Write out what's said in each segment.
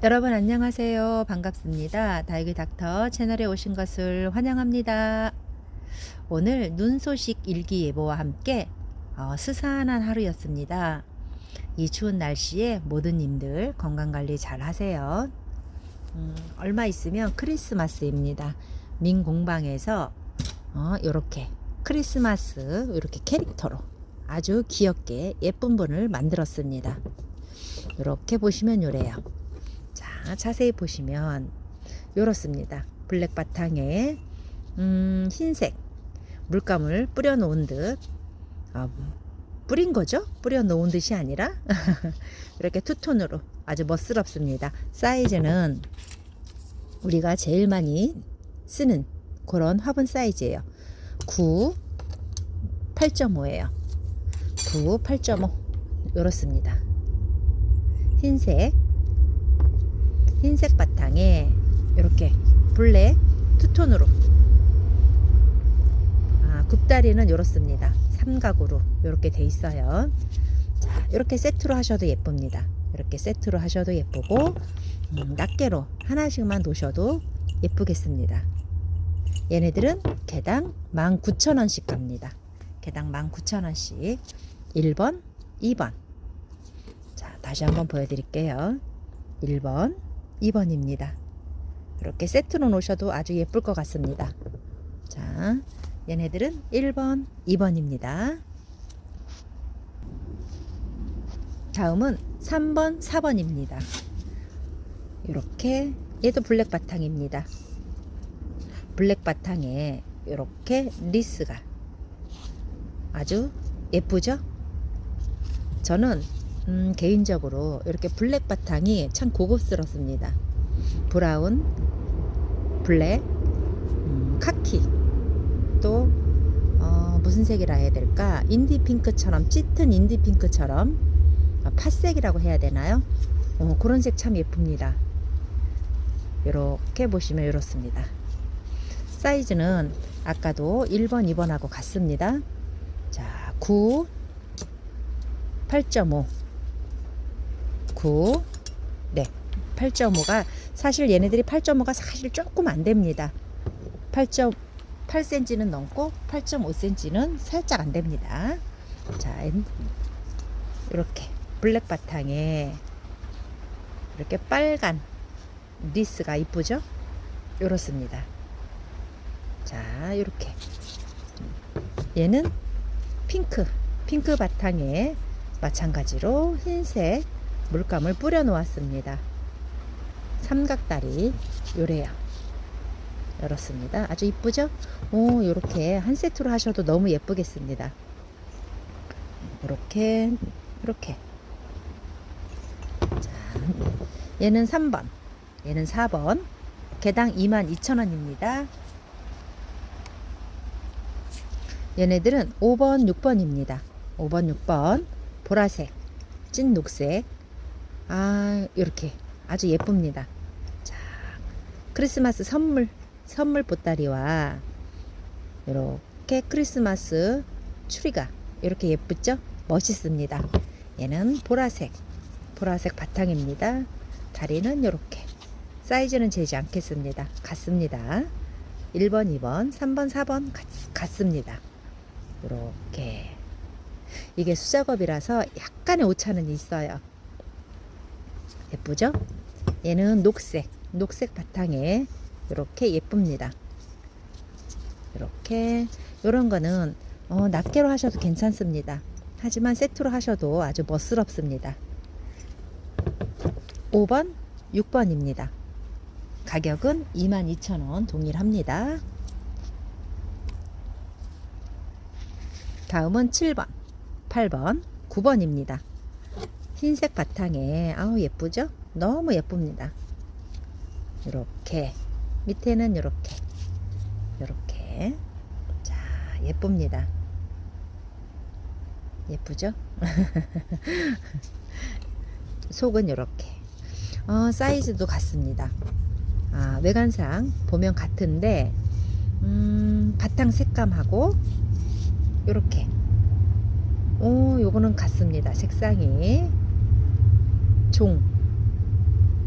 여러분 안녕하세요. 반갑습니다. 다육이 닥터 채널에 오신 것을 환영합니다. 오늘 눈 소식 일기 예보와 함께 어, 스산한 하루였습니다. 이 추운 날씨에 모든 님들 건강 관리 잘 하세요. 음, 얼마 있으면 크리스마스입니다. 민공방에서 어, 이렇게 크리스마스 이렇게 캐릭터로 아주 귀엽게 예쁜 분을 만들었습니다. 이렇게 보시면 요래요. 자, 자세히 보시면 요렇습니다. 블랙 바탕에 음, 흰색 물감을 뿌려 놓은 듯 아, 뿌린 거죠? 뿌려 놓은 듯이 아니라 이렇게 투톤으로 아주 멋스럽습니다. 사이즈는 우리가 제일 많이 쓰는 그런 화분 사이즈예요. 9, 8.5예요. 9, 8.5 이렇습니다. 흰색 흰색 바탕에 이렇게 블랙 투톤으로 아, 굽다리는 이렇습니다. 삼각으로 이렇게 돼 있어요. 자, 이렇게 세트로 하셔도 예쁩니다. 이렇게 세트로 하셔도 예쁘고 음, 낱개로 하나씩만 놓으셔도 예쁘겠습니다. 얘네들은 개당 19,000원씩 갑니다. 개당 19,000원씩 1번, 2번 자, 다시 한번 보여드릴게요. 1번, 2번입니다. 이렇게 세트로 놓으셔도 아주 예쁠 것 같습니다. 자, 얘네들은 1번, 2번입니다. 다음은 3번, 4번입니다. 이렇게 얘도 블랙 바탕입니다. 블랙 바탕에 이렇게 리스가 아주 예쁘죠? 저는 음, 개인적으로 이렇게 블랙 바탕이 참 고급스럽습니다. 브라운, 블랙, 음, 카키, 또 어, 무슨 색이라 해야 될까? 인디 핑크처럼 짙은 인디 핑크처럼 어, 팥색이라고 해야 되나요? 어, 그런 색 참 예쁩니다. 이렇게 보시면 이렇습니다. 사이즈는 아까도 1번, 2번하고 같습니다. 자, 9, 8.5 9 네. 8.5가 사실 얘네들이 8.5가 사실 조금 안 됩니다. 8.8cm는 넘고 8.5cm는 살짝 안 됩니다. 자, 이렇게 블랙 바탕에 이렇게 빨간 리스가 이쁘죠? 이렇습니다. 자, 이렇게 얘는 핑크, 핑크 바탕에 마찬가지로 흰색 물감을 뿌려 놓았습니다. 삼각다리 요래요. 이렇습니다. 아주 이쁘죠? 오, 이렇게 한 세트로 하셔도 너무 예쁘겠습니다. 이렇게 이렇게 자, 얘는 3번 얘는 4번 개당 22,000원입니다. 얘네들은 5번, 6번입니다. 5번, 6번 보라색, 찐 녹색 아, 이렇게 아주 예쁩니다. 자, 크리스마스 선물, 선물 보따리와 이렇게 크리스마스 추리가 이렇게 예쁘죠? 멋있습니다. 얘는 보라색, 보라색 바탕입니다. 다리는 이렇게. 사이즈는 재지 않겠습니다. 같습니다. 1번, 2번, 3번, 4번 같, 같습니다. 이렇게. 이게 수작업이라서 약간의 오차는 있어요. 예쁘죠? 얘는 녹색, 녹색 바탕에 이렇게 예쁩니다. 이렇게 이런 거는 어, 낱개로 하셔도 괜찮습니다. 하지만 세트로 하셔도 아주 멋스럽습니다. 5번, 6번입니다. 가격은 22,000원 동일합니다. 다음은 7번, 8번, 9번입니다. 흰색 바탕에 아우 예쁘죠? 너무 예쁩니다. 이렇게 밑에는 이렇게 이렇게 자 예쁩니다. 예쁘죠? 속은 이렇게 어, 사이즈도 같습니다. 아, 외관상 보면 같은데 음, 바탕 색감하고 이렇게 오 요거는 같습니다. 색상이 종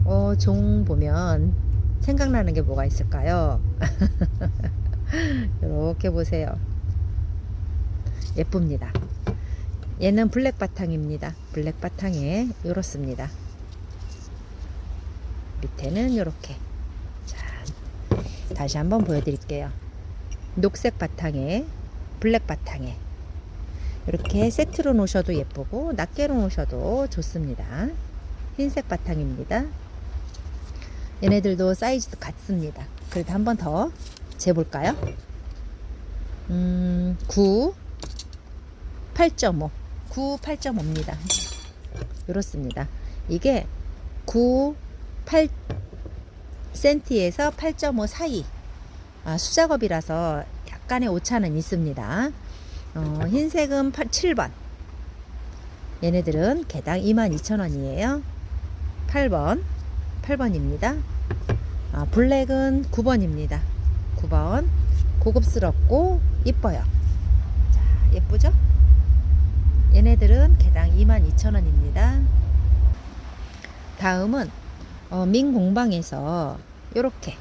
어, 종 보면 생각나는 게 뭐가 있을까요? 이렇게 보세요. 예쁩니다. 얘는 블랙 바탕입니다. 블랙 바탕에 이렇습니다. 밑에는 이렇게. 자, 다시 한번 보여드릴게요. 녹색 바탕에 블랙 바탕에 이렇게 세트로 놓으셔도 예쁘고 낱개로 놓으셔도 좋습니다. 흰색 바탕입니다. 얘네들도 사이즈도 같습니다. 그래도 한 번 더 재볼까요? 음, 9, 8.5, 9, 8.5입니다. 이렇습니다. 이게 9, 8 cm에서 8.5 사이 아, 수작업이라서 약간의 오차는 있습니다. 어, 흰색은 8, 7번. 얘네들은 개당 22,000원이에요. 8번. 8번입니다. 아, 블랙은 9번입니다. 9번. 고급스럽고 이뻐요. 자, 예쁘죠? 얘네들은 개당 22,000원입니다. 다음은 어, 민공방에서 이렇게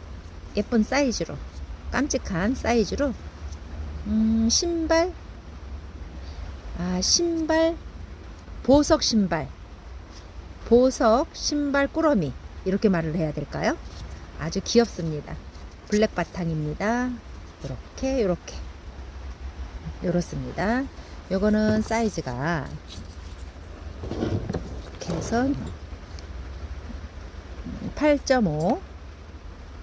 예쁜 사이즈로 깜찍한 사이즈로 음, 신발 아 신발 보석 신발 보석 신발 꾸러미 이렇게 말을 해야 될까요? 아주 귀엽습니다. 블랙 바탕입니다. 이렇게 이렇게 이렇습니다. 요거는 사이즈가 이렇게 해서 8.5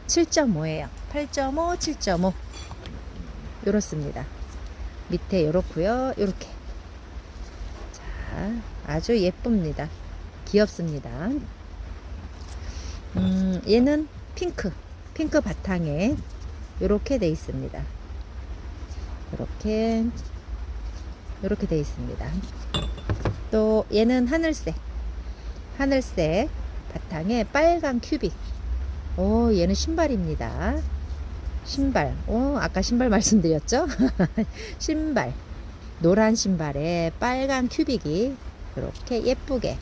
7.5예요. 8.5, 7.5 이렇습니다. 밑에 이렇고요. 이렇게 자, 아주 예쁩니다. 귀엽습니다. 음, 얘는 핑크, 핑크 바탕에 이렇게 돼 있습니다. 이렇게 이렇게 돼 있습니다. 또 얘는 하늘색, 하늘색 바탕에 빨간 큐빅. 오, 얘는 신발입니다. 신발. 오, 아까 신발 말씀드렸죠? 신발. 노란 신발에 빨간 큐빅이 이렇게 예쁘게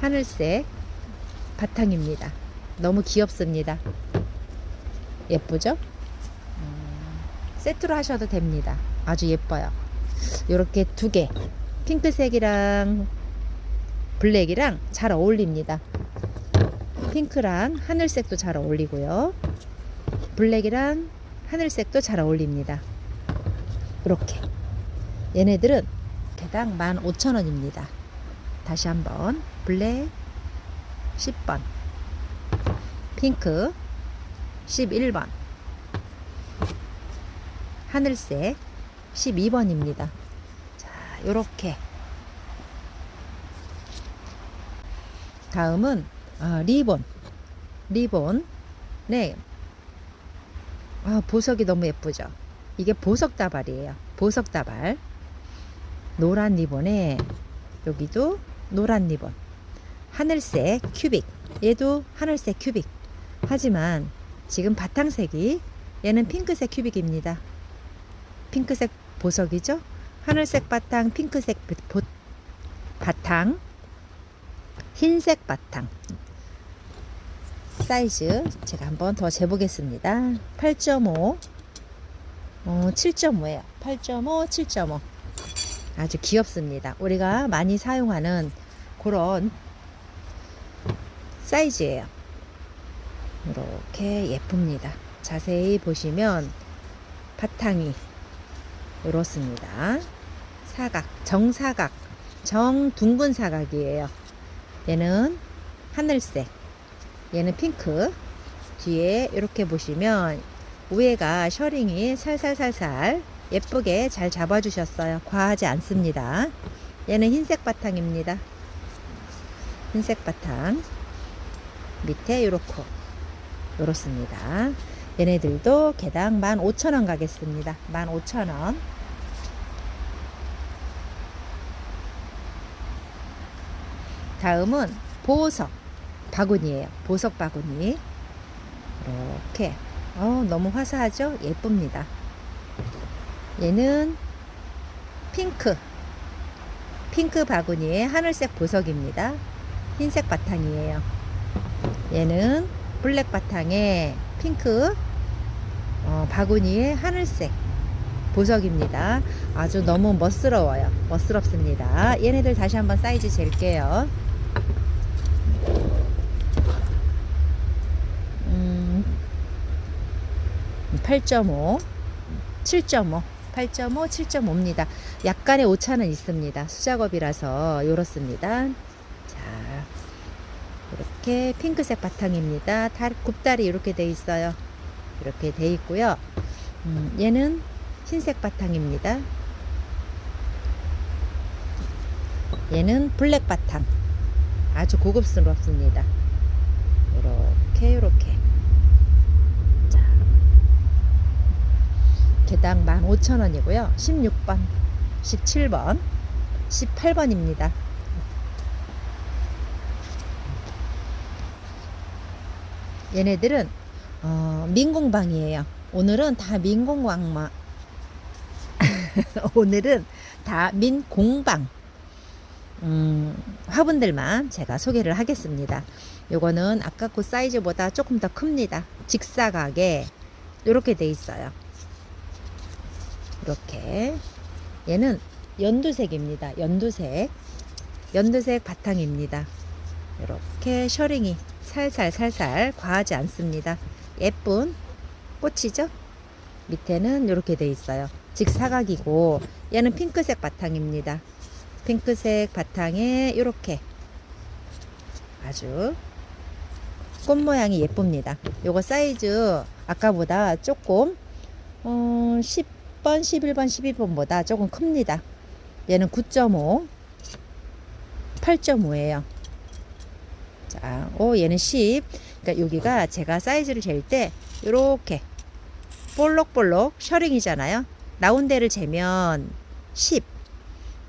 하늘색 바탕입니다. 너무 귀엽습니다. 예쁘죠? 음, 세트로 하셔도 됩니다. 아주 예뻐요. 이렇게 두 개. 핑크색이랑 블랙이랑 잘 어울립니다. 핑크랑 하늘색도 잘 어울리고요. 블랙이랑 하늘색도 잘 어울립니다. 이렇게. 얘네들은 개당 15,000원입니다. 다시 한번 블랙 10번. 핑크 11번. 하늘색 12번입니다. 자, 요렇게. 다음은 아, 리본. 리본. 네. 아, 보석이 너무 예쁘죠? 이게 보석 다발이에요. 보석 다발. 노란 리본에 여기도 노란 리본 하늘색 큐빅. 얘도 하늘색 큐빅. 하지만 지금 바탕색이 얘는 핑크색 큐빅입니다. 핑크색 보석이죠? 하늘색 바탕 핑크색 보- 바탕 흰색 바탕. 사이즈 제가 한번 더 재보겠습니다. 8.5 어, 7.5예요. 8.5 7.5 아주 귀엽습니다. 우리가 많이 사용하는 그런 사이즈예요. 이렇게 예쁩니다. 자세히 보시면 바탕이 이렇습니다. 사각 정사각 정둥근 사각이에요. 얘는 하늘색 얘는 핑크. 뒤에 이렇게 보시면 위에가 셔링이 살살살살 예쁘게 잘 잡아주셨어요. 과하지 않습니다. 얘는 흰색 바탕입니다. 흰색 바탕 밑에 이렇고 이렇습니다 얘네들도 개당 15,000원 가겠습니다 15,000원 다음은 보석 바구니예요. 보석 바구니. 이렇게. 어, 너무 화사하죠? 예쁩니다. 얘는 핑크. 핑크 바구니에 하늘색 보석입니다. 흰색 바탕이에요. 얘는 블랙 바탕에 핑크 어, 바구니에 하늘색 보석입니다. 아주 너무 멋스러워요. 멋스럽습니다. 얘네들 다시 한번 사이즈 잴게요. 음, 8.5, 7.5, 8.5, 7.5입니다. 약간의 오차는 있습니다. 수작업이라서 요렇습니다. 자, 이렇게 핑크색 바탕입니다. 달, 굽다리 이렇게 돼 있어요. 이렇게 돼 있고요. 음, 얘는 흰색 바탕입니다. 얘는 블랙 바탕. 아주 고급스럽습니다. 이렇게 이렇게. 자, 개당 15,000원이고요. 16번, 17번, 18번입니다. 얘네들은 어, 민공방이에요. 오늘은 다 민공방만 오늘은 다 민공방 음, 화분들만 제가 소개를 하겠습니다. 요거는 아까 그 사이즈보다 조금 더 큽니다. 직사각에 이렇게 돼 있어요. 이렇게 얘는 연두색입니다. 연두색 연두색 바탕입니다. 이렇게 셔링이 살살 살살 과하지 않습니다. 예쁜 꽃이죠? 밑에는 이렇게 돼 있어요. 직사각이고 얘는 핑크색 바탕입니다. 핑크색 바탕에 이렇게 아주 꽃 모양이 예쁩니다. 요거 사이즈 아까보다 조금 어, 10번, 11번, 12번보다 조금 큽니다. 얘는 9.5, 8.5예요. 자, 오 얘는 10. 그러니까 여기가 제가 사이즈를 잴 때 이렇게 볼록볼록 셔링이잖아요. 나온 데를 재면 10.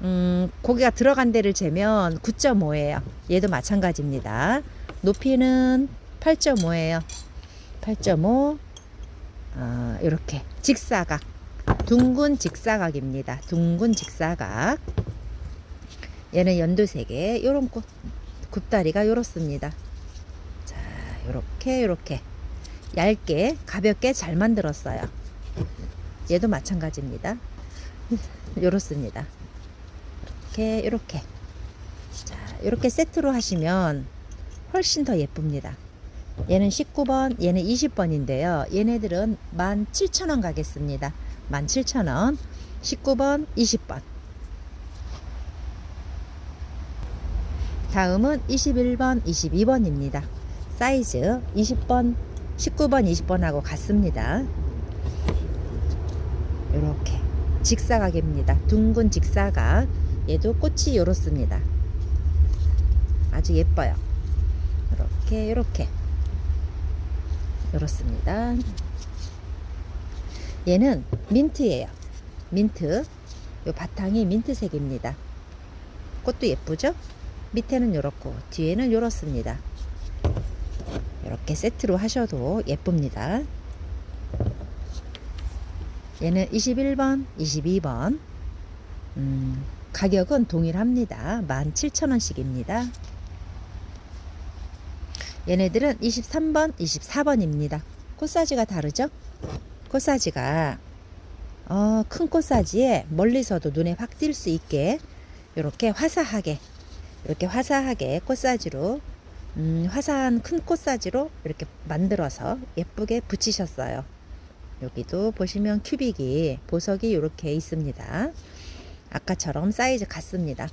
음, 고기가 들어간 데를 재면 9.5예요. 얘도 마찬가지입니다. 높이는 8.5예요. 8.5. 아, 이렇게 직사각. 둥근 직사각입니다. 둥근 직사각. 얘는 연두색에 요런 꽃 굽다리가 요렇습니다. 자, 요렇게 요렇게 얇게 가볍게 잘 만들었어요. 얘도 마찬가지입니다. 요렇습니다. 이렇게 이렇게 자 이렇게 세트로 하시면 훨씬 더 예쁩니다. 얘는 19번, 얘는 20번인데요. 얘네들은 17,000원 가겠습니다. 17,000원. 19번, 20번. 다음은 21번, 22번입니다. 사이즈 20번, 19번, 20번하고 같습니다. 이렇게 직사각입니다. 둥근 직사각. 얘도 꽃이 이렇습니다. 아주 예뻐요. 이렇게 이렇게 이렇습니다. 얘는 민트예요. 민트. 요 바탕이 민트색입니다. 꽃도 예쁘죠? 밑에는 이렇고 뒤에는 이렇습니다. 이렇게 세트로 하셔도 예쁩니다. 얘는 21번, 22번. 음, 가격은 동일합니다. 17,000원씩입니다. 얘네들은 23번, 24번입니다. 꽃사지가 다르죠? 꽃사지가 어, 큰 꽃사지에 멀리서도 눈에 확 띌 수 있게 이렇게 화사하게 이렇게 화사하게 꽃사지로 음, 화사한 큰 꽃사지로 이렇게 만들어서 예쁘게 붙이셨어요. 여기도 보시면 큐빅이 보석이 이렇게 있습니다. 아까처럼 사이즈 같습니다.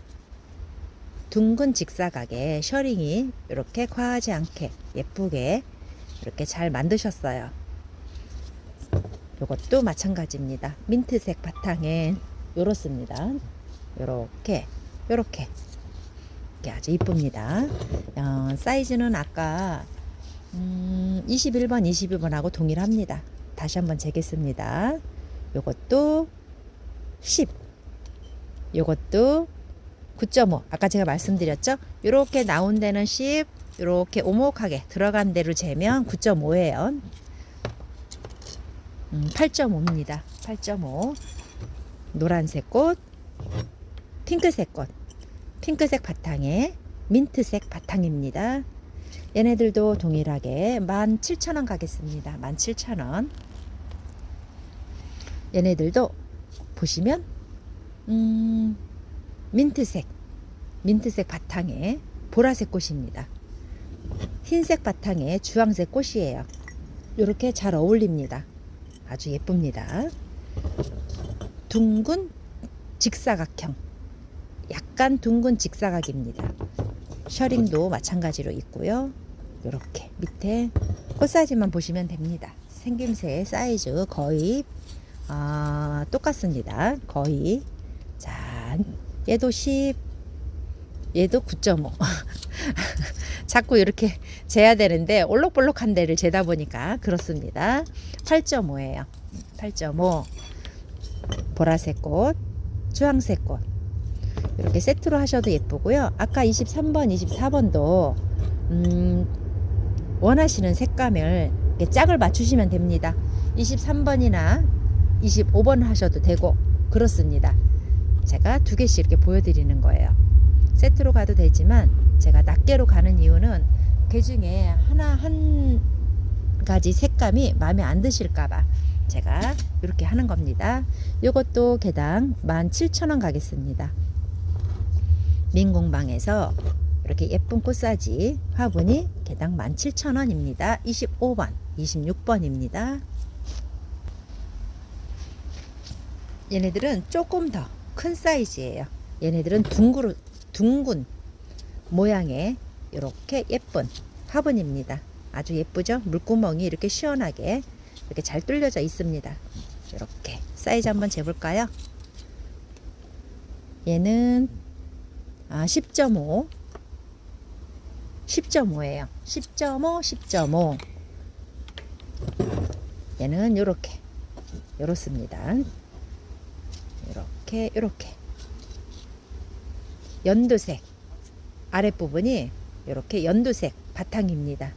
둥근 직사각에 셔링이 이렇게 과하지 않게 예쁘게 이렇게 잘 만드셨어요. 이것도 마찬가지입니다. 민트색 바탕에 이렇습니다. 이렇게 이렇게 이렇게 아주 이쁩니다. 어, 사이즈는 아까 음, 21번, 22번하고 동일합니다. 다시 한번 재겠습니다. 요것도 10. 요것도 9.5. 아까 제가 말씀드렸죠? 요렇게 나온 데는 10. 요렇게 오목하게 들어간 데를 재면 9.5예요. 음, 8.5입니다. 8.5. 노란색 꽃, 핑크색 꽃, 핑크색 바탕에 민트색 바탕입니다. 얘네들도 동일하게 17,000원 가겠습니다. 17,000원. 얘네들도 보시면 음, 민트색 민트색 바탕에 보라색 꽃입니다. 흰색 바탕에 주황색 꽃이에요. 이렇게 잘 어울립니다. 아주 예쁩니다. 둥근 직사각형. 약간 둥근 직사각입니다. 셔링도 마찬가지로 있고요. 이렇게 밑에 꽃 사이즈만 보시면 됩니다. 생김새 사이즈 거의 아, 똑같습니다. 거의 자 얘도 10 얘도 9.5 자꾸 이렇게 재야 되는데 올록볼록한 데를 재다 보니까 그렇습니다. 8.5예요. 8.5 보라색 꽃, 주황색 꽃 이렇게 세트로 하셔도 예쁘고요. 아까 23번, 24번도 음, 원하시는 색감을 짝을 맞추시면 됩니다. 23번이나 25번 하셔도 되고 그렇습니다. 제가 두 개씩 이렇게 보여드리는 거예요. 세트로 가도 되지만 제가 낱개로 가는 이유는 그 중에 하나 한 가지 색감이 마음에 안 드실까봐 제가 이렇게 하는 겁니다. 이것도 개당 17,000원 가겠습니다. 민공방에서 이렇게 예쁜 꽃사지 화분이 개당 17,000원입니다. 25번, 26번입니다. 얘네들은 조금 더 큰 사이즈예요. 얘네들은 둥그르, 둥근 모양의 이렇게 예쁜 화분입니다. 아주 예쁘죠? 물구멍이 이렇게 시원하게 이렇게 잘 뚫려져 있습니다. 이렇게 사이즈 한번 재볼까요? 얘는 아, 10.5 10.5예요. 10.5, 10.5 얘는 요렇게 요렇습니다. 요렇게 요렇게 연두색 아랫부분이 이렇게 연두색 바탕입니다.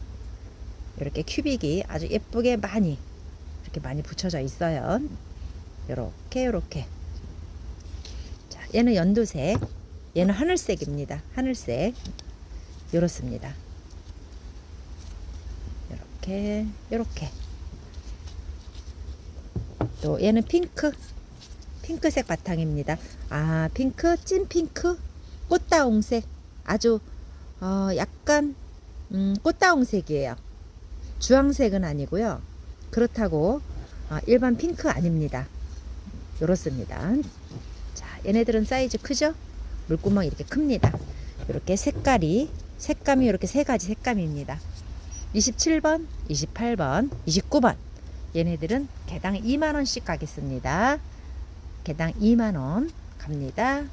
이렇게 큐빅이 아주 예쁘게 많이 이렇게 많이 붙여져 있어요. 이렇게 이렇게 자, 얘는 연두색 얘는 하늘색입니다. 하늘색 이렇습니다. 이렇게 이렇게 또 얘는 핑크 핑크색 바탕입니다. 아 핑크 찐 핑크 꽃다홍색 아주 어, 약간 음, 꽃다홍색이에요. 주황색은 아니고요. 그렇다고 어, 일반 핑크 아닙니다. 이렇습니다. 자, 얘네들은 사이즈 크죠? 물구멍이 이렇게 큽니다. 이렇게 색깔이 색감이 이렇게 세 가지 색감입니다. 27번, 28번, 29번. 얘네들은 개당 2만 원씩 가겠습니다. 개당 2만 원 갑니다.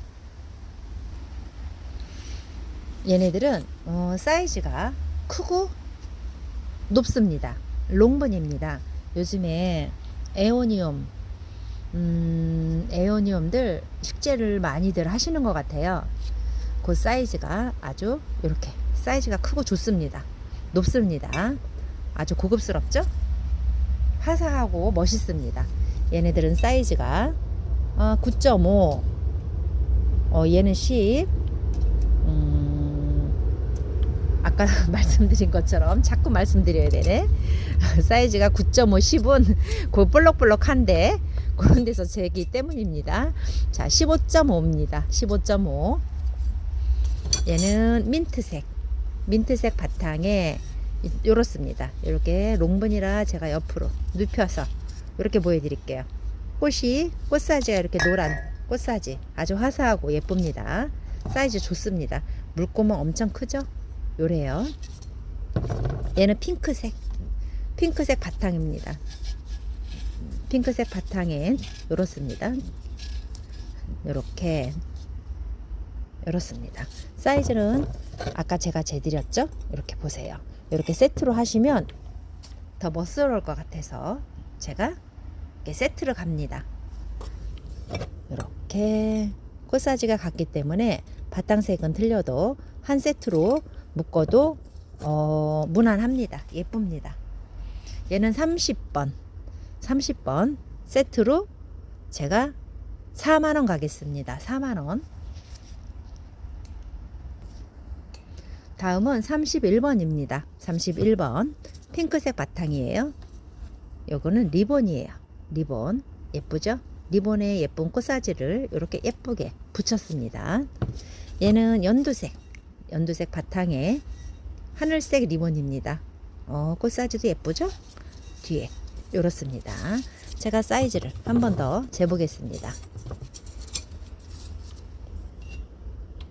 얘네들은 어, 사이즈가 크고 높습니다. 롱번입니다. 요즘에 에오니움 음, 에오니움들 식재를 많이들 하시는 것 같아요. 그 사이즈가 아주 이렇게 사이즈가 크고 좋습니다. 높습니다. 아주 고급스럽죠? 화사하고 멋있습니다. 얘네들은 사이즈가 어, 9.5 어, 얘는 10 음, 아까 말씀드린 것처럼 자꾸 말씀드려야 되네 사이즈가 9.5 10은 그 볼록볼록한데 그런 데서 재기 때문입니다 자 15.5입니다 15.5 얘는 민트색 민트색 바탕에 이렇습니다 이렇게 롱분이라 제가 옆으로 눕혀서 이렇게 보여드릴게요 꽃이 꽃사지가 이렇게 노란 꽃사지 아주 화사하고 예쁩니다. 사이즈 좋습니다. 물구멍 엄청 크죠? 요래요. 얘는 핑크색 핑크색 바탕입니다. 핑크색 바탕엔 요렇습니다. 요렇게 요렇습니다. 사이즈는 아까 제가 재드렸죠? 이렇게 보세요. 이렇게 세트로 하시면 더 멋스러울 것 같아서 제가 이렇게 세트를 갑니다. 이렇게 꽃사지가 같기 때문에 바탕색은 틀려도 한 세트로 묶어도 어, 무난합니다. 예쁩니다. 얘는 30번, 30번 세트로 제가 4만원 가겠습니다. 4만원. 다음은 31번입니다. 31번 핑크색 바탕이에요. 요거는 리본이에요. 리본 예쁘죠? 리본에 예쁜 꽃사지를 이렇게 예쁘게 붙였습니다. 얘는 연두색, 연두색 바탕에 하늘색 리본입니다. 어, 꽃사지도 예쁘죠? 뒤에 이렇습니다. 제가 사이즈를 한 번 더 재보겠습니다.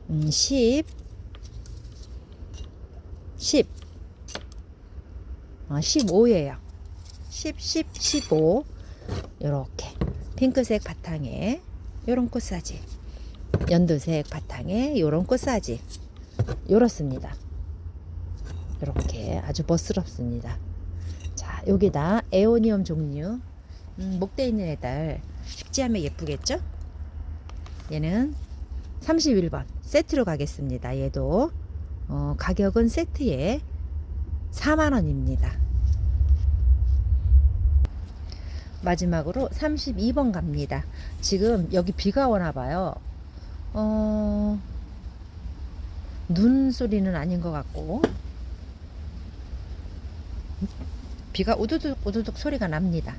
음, 10, 10, 어, 15예요. 10, 10, 15 이렇게 핑크색 바탕에 요런 꽃사지 연두색 바탕에 요런 꽃사지 요렇습니다. 이렇게 아주 멋스럽습니다. 자 여기다 에오니엄 종류 음, 목대 있는 애들 식지하면 예쁘겠죠? 얘는 31번 세트로 가겠습니다. 얘도 어, 가격은 세트에 4만원입니다. 마지막으로 32번 갑니다. 지금 여기 비가 오나 봐요. 어, 눈 소리는 아닌 것 같고 비가 우두둑 우두둑 소리가 납니다.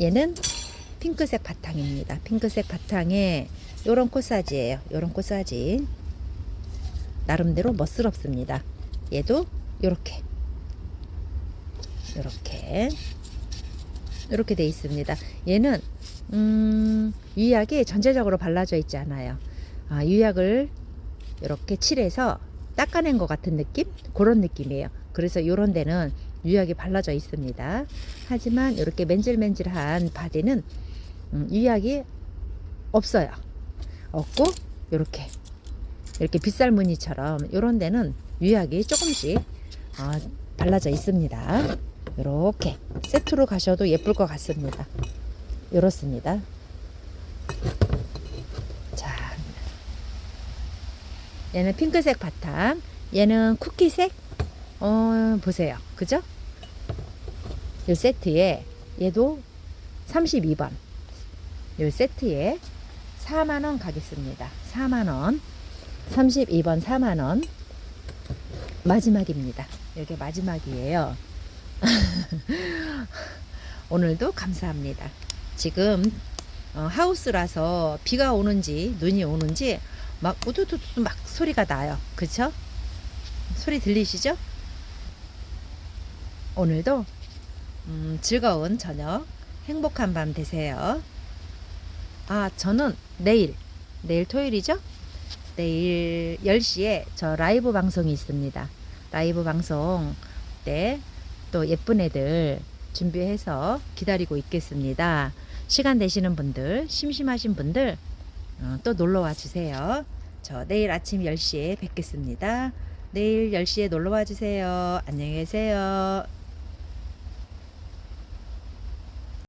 얘는 핑크색 바탕입니다. 핑크색 바탕에 요런 꽃사지예요. 요런 꽃사지. 나름대로 멋스럽습니다. 얘도 요렇게 요렇게 이렇게 돼 있습니다. 얘는 음, 유약이 전체적으로 발라져 있지 않아요. 아, 유약을 이렇게 칠해서 닦아낸 것 같은 느낌? 그런 느낌이에요. 그래서 이런 데는 유약이 발라져 있습니다. 하지만 이렇게 맨질맨질한 바디는 음, 유약이 없어요. 없고 이렇게 이렇게 빗살 무늬처럼 이런 데는 유약이 조금씩 어, 발라져 있습니다. 이렇게 세트로 가셔도 예쁠 것 같습니다. 이렇습니다. 자, 얘는 핑크색 바탕, 얘는 쿠키색. 어, 보세요. 그죠? 이 세트에 얘도 32번. 이 세트에 4만 원 가겠습니다. 4만 원. 32번 4만 원. 마지막입니다. 이게 마지막이에요. 오늘도 감사합니다. 지금 어, 하우스라서 비가 오는지 눈이 오는지 막 우두두두 막 소리가 나요. 그쵸? 소리 들리시죠? 오늘도 음, 즐거운 저녁, 행복한 밤 되세요. 아, 저는 내일, 내일 토요일이죠? 내일 10시에 저 라이브 방송이 있습니다. 라이브 방송 때 또 예쁜 애들 준비해서 기다리고 있겠습니다. 시간 되시는 분들, 심심하신 분들 어, 또 놀러 와 주세요. 저 내일 아침 10시에 뵙겠습니다. 내일 10시에 놀러 와 주세요. 안녕히 계세요.